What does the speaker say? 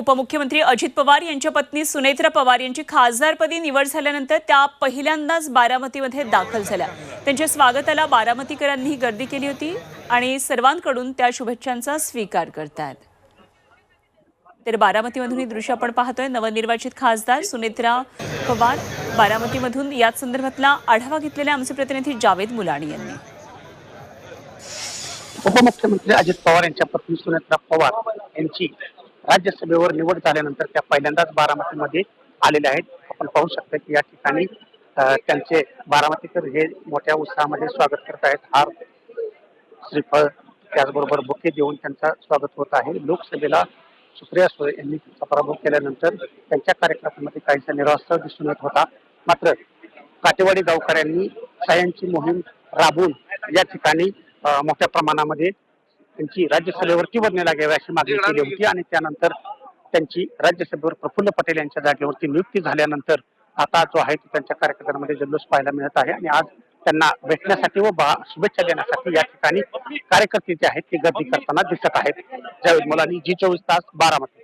उपमुख्यमंत्री अजित पवार यांच्या पत्नी सुनेत्रा पवार यांची खासदारपदी निवड झाल्यानंतर त्या पहिल्यांदाच बारामतीमध्ये दाखल झाल्या. त्यांच्या स्वागताला बारामतीकरांनी गर्दी केली होती आणि सर्वांकडून त्या शुभेच्छांचा स्वीकार करतात. तर बारामतीमधून ही दृश्य आपण पाहतोय. नवनिर्वाचित खासदार सुनेत्रा पवार बारामतीमधून याच संदर्भातला आढावा घेतलेला आमचे प्रतिनिधी जावेद मुलाणी यांनी. उपमुख्यमंत्री अजित पवार यांच्या पत्नी सुनेत्रा पवार यांची राज्यसभेवर निवड झाल्यानंतर त्या पहिल्यांदाच बारामतीमध्ये आलेल्या आहेत. आपण पाहू शकता की या ठिकाणी त्यांचे बारामतीकर हे मोठ्या उत्साहामध्ये स्वागत करत आहेत. हार श्रीफळ त्याचबरोबर बुके देऊन त्यांचा स्वागत होत आहे. लोकसभेला सुप्रिया सुळे यांनी पराभव केल्यानंतर त्यांच्या कार्यक्रमामध्ये काहीसा निरास्ता दिसून येत होता. मात्र काटेवाडी गावकऱ्यांनी सायांची मोहीम राबवून या ठिकाणी मोठ्या प्रमाणामध्ये त्यांची राज्यसभेवर निवडणी लागावी अशी मागणी केली होती. आणि त्यानंतर त्यांची राज्यसभेवर प्रफुल्ल पटेल यांच्या जागेवरती नियुक्ती झाल्यानंतर आता जो आहे तो त्यांच्या कार्यकर्त्यांमध्ये जल्लोष पाहायला मिळत आहे. आणि आज त्यांना भेटण्यासाठी व बा- शुभेच्छा देण्यासाठी या ठिकाणी कार्यकर्ते जे आहेत ते गर्दी करताना दिसत आहेत. जावेद मुलांनी जी चोवीस तास बारामती